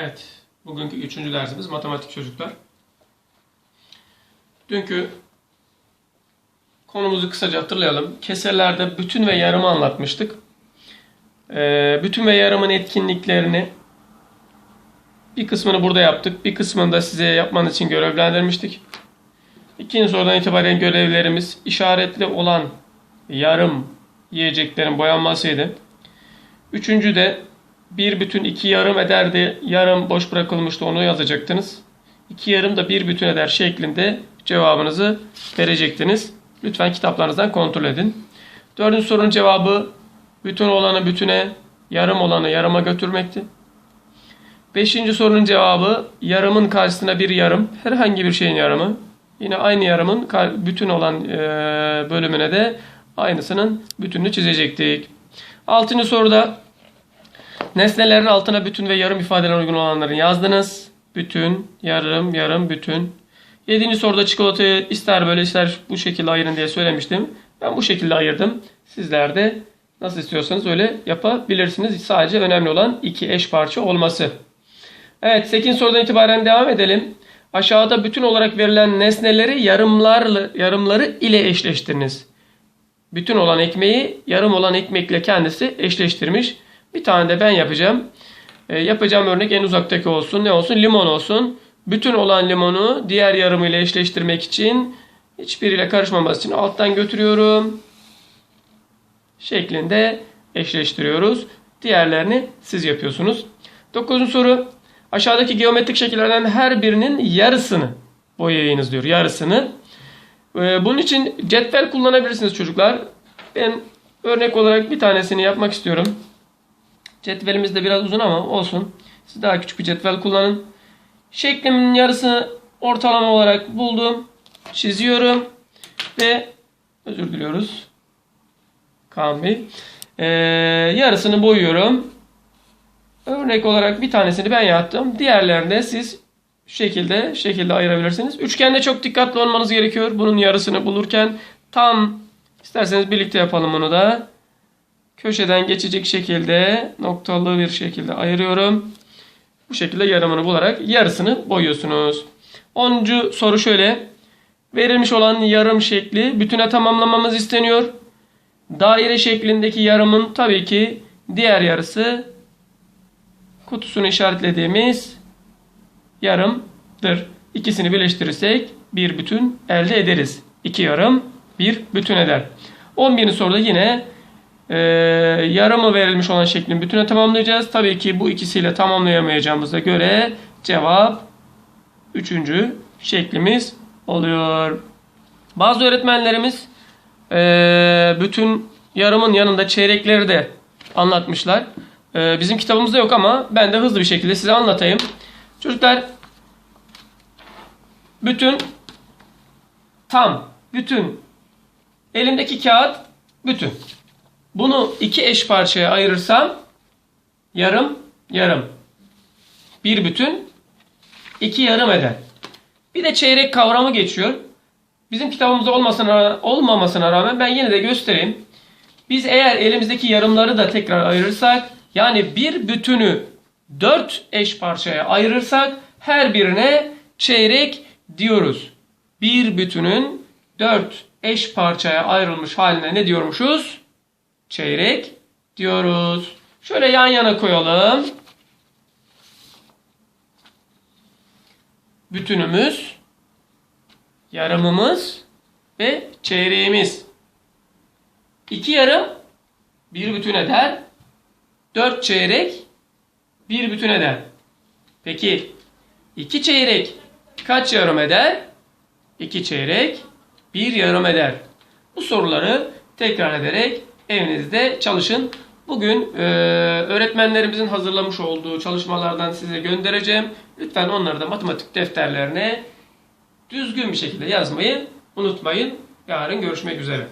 Evet, bugünkü üçüncü dersimiz matematik çocuklar. Dünkü konumuzu kısaca hatırlayalım. Keserlerde bütün ve yarımı anlatmıştık. Ee, bütün ve yarımın etkinliklerini bir kısmını burada yaptık. Bir kısmını da size yapmanız için görevlendirmiştik. İkinci sorudan itibaren görevlerimiz işaretli olan yarım yiyeceklerin boyanmasıydı. Üçüncü de bir bütün iki yarım ederdi. Yarım boş bırakılmıştı onu yazacaktınız. İki yarım da bir bütün eder şeklinde cevabınızı verecektiniz. Lütfen kitaplarınızdan kontrol edin. Dördüncü sorunun cevabı bütün olanı bütüne, yarım olanı yarıma götürmekti. Beşinci sorunun cevabı yarımın karşısına bir yarım, herhangi bir şeyin yarımı. Yine aynı yarımın bütün olan e, bölümüne de aynısının bütününü çizecektik. Altıncı soruda nesnelerin altına bütün ve yarım ifadeler uygun olanları yazdınız. Bütün, yarım, yarım, bütün. Yedinci soruda çikolatayı ister böyle ister bu şekilde ayırın diye söylemiştim. Ben bu şekilde ayırdım. Sizler de nasıl istiyorsanız öyle yapabilirsiniz. Sadece önemli olan iki eş parça olması. Evet 8. sorudan itibaren devam edelim. Aşağıda bütün olarak verilen nesneleri yarımlarla, yarımları ile eşleştiriniz. Bütün olan ekmeği yarım olan ekmekle kendisi eşleştirmiş. Bir tane de ben yapacağım. E, yapacağım örnek en uzaktaki olsun. Ne olsun? Limon olsun. Bütün olan limonu diğer yarımıyla eşleştirmek için hiçbiriyle karışmaması için alttan götürüyorum. Şeklinde eşleştiriyoruz. Diğerlerini siz yapıyorsunuz. Dokuzuncu soru. Aşağıdaki geometrik şekillerden her birinin yarısını boyayınız diyor. Yarısını. Ee, Bunun için cetvel kullanabilirsiniz çocuklar. Ben örnek olarak bir tanesini yapmak istiyorum. Cetvelimiz de biraz uzun ama olsun. Siz daha küçük bir cetvel kullanın. Şeklimin yarısını ortalama olarak buldum. Çiziyorum. Ve özür diliyoruz. Kaan. Ee, yarısını boyuyorum. Örnek olarak bir tanesini ben yaptım. Diğerlerini siz şu şekilde şekilde ayırabilirsiniz. Üçgende çok dikkatli olmanız gerekiyor. Bunun yarısını bulurken tam isterseniz birlikte yapalım bunu da. Köşeden geçecek şekilde noktalı bir şekilde ayırıyorum. Bu şekilde yarımını bularak yarısını boyuyorsunuz. 10. soru şöyle. Verilmiş olan yarım şekli bütüne tamamlamamız isteniyor. Daire şeklindeki yarımın tabii ki diğer yarısı kutusunu işaretlediğimiz yarımdır. İkisini birleştirirsek bir bütün elde ederiz. İki yarım bir bütün eder. 11. soruda yine e, yarımı verilmiş olan şeklin bütüne tamamlayacağız. Tabii ki bu ikisiyle tamamlayamayacağımıza göre cevap üçüncü şeklimiz oluyor. Bazı öğretmenlerimiz e, bütün yarımın yanında çeyrekleri de anlatmışlar. E, bizim kitabımızda yok ama ben de hızlı bir şekilde size anlatayım. Çocuklar bütün tam bütün elimdeki kağıt bütün. Bunu iki eş parçaya ayırırsam yarım yarım. Bir bütün iki yarım eder. Bir de çeyrek kavramı geçiyor. Bizim kitabımızda olmasına, olmamasına rağmen ben yine de göstereyim. Biz eğer elimizdeki yarımları da tekrar ayırırsak yani bir bütünü dört eş parçaya ayırırsak her birine çeyrek diyoruz. Bir bütünün dört eş parçaya ayrılmış haline ne diyormuşuz? Çeyrek diyoruz. Şöyle yan yana koyalım. Bütünümüz, yarımımız ve çeyreğimiz. İki yarım bir bütün eder. Dört çeyrek bir bütün eder. Peki iki çeyrek kaç yarım eder? İki çeyrek bir yarım eder. Bu soruları tekrar ederek evinizde çalışın. Bugün e, öğretmenlerimizin hazırlamış olduğu çalışmalardan size göndereceğim. Lütfen onları da matematik defterlerine düzgün bir şekilde yazmayı unutmayın. Yarın görüşmek üzere.